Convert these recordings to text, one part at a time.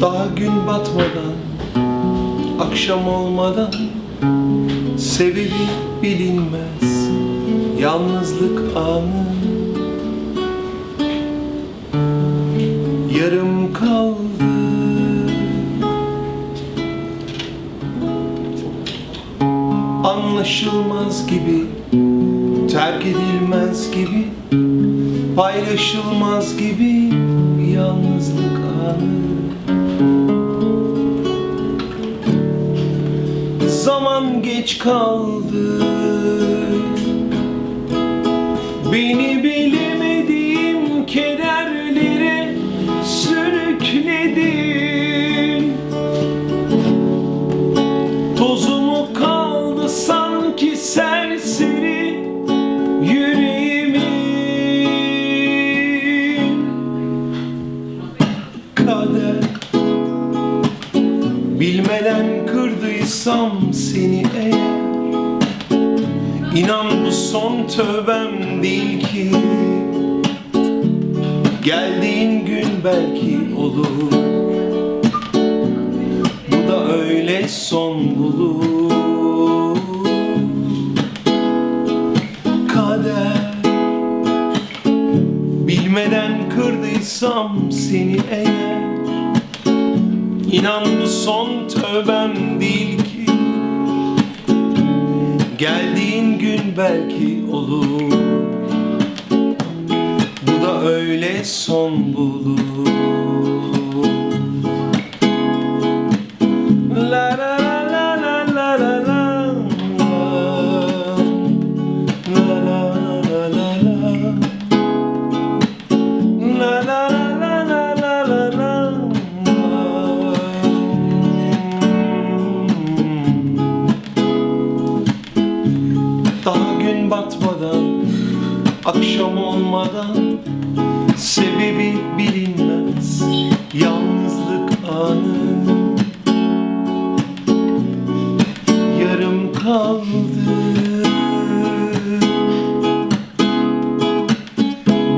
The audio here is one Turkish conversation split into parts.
batmadan Akşam olmadan Sebebi bilinmez. Yalnızlık anı. Yarım kaldı. Anlaşılmaz gibi Terk edilmez gibi Paylaşılmaz gibi Yalnızlık anı geç kaldı. Beni Bilmeden kırdıysam seni eğer İnan bu son tövbem değil ki. Geldiğin gün belki olur. Bu da öyle son bulur. Kader Bilmeden kırdıysam seni eğer İnan bu son tövbem değil ki. Geldiğin gün belki olur. Bu da öyle son bulur. La la akşam olmadan Sebebi bilinmez. Yalnızlık anı. Yarım kaldı.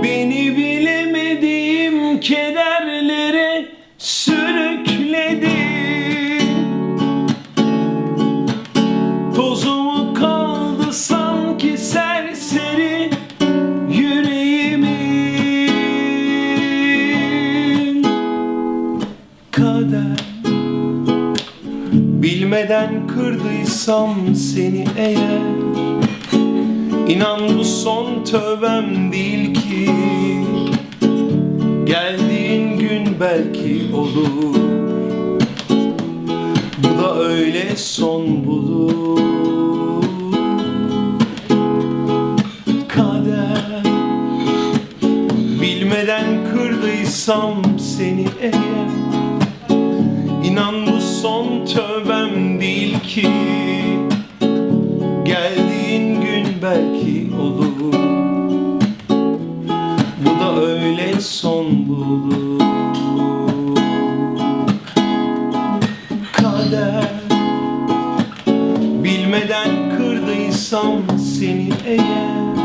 Beni bilemediğim kederlere sürükledin Tozumu Bilmeden kırdıysam seni eğer? İnan bu son tövbem değil ki. Geldiğin gün belki olur. Bu da öyle son bulur. Kader. Bilmeden kırdıysam seni eğer İnan bu son tövbem değil ki. Geldiğin gün belki olur. Bu da öyle son bulur. Kader. Bilmeden kırdıysam seni eğer.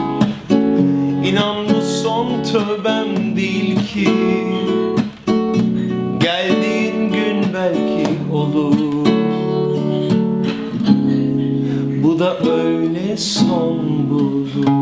İnan bu son tövbem değil ki. Geldiğin da öyle son bulur